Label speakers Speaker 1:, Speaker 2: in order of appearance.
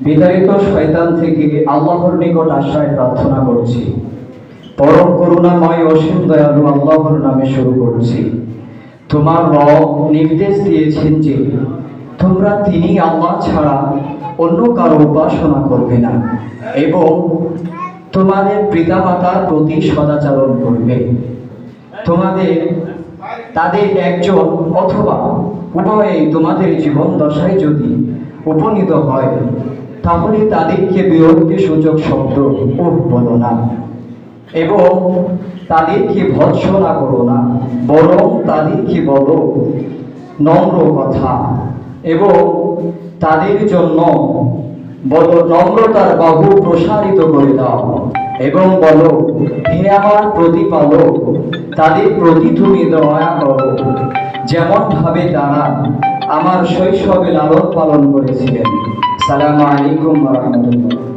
Speaker 1: বিতাড়িত শয়তান থেকে আল্লাহর নিকট প্রার্থনা করছি। পরম করুণাময় অসীম দয়ালু আল্লাহর নামে শুরু করছি। তোমার রব নির্দেশ দিয়েছেন যে, তোমরা তিনি আল্লাহ ছাড়া অন্য কারও উপাসনা করবে না এবং তোমাদের পিতামাতার প্রতি সদাচরণ করবে। তোমাদের তাদের একজন অথবা উভয়েই তোমাদের জীবন দশায় যদি উপনীত হয়, তাহলে তাদেরকে বিরক্তি সূচক শব্দ উহ বলো না। এবং তাদেরকে ভৎসনা করো না, বরং তাদেরকে বলো নম্র কথা এবং তাদের জন্য বলো, নম্রতার বাহু প্রসারিত করে দাও। এবং বলো, হে আমার প্রতিপালক, তাদের প্রতি তুমি দয়া করো। যেমন ভাবে তারা আমার শৈশবে লালন পালন করেছিলেন। সালাম আলাইকুম রহমতুল্লাহ।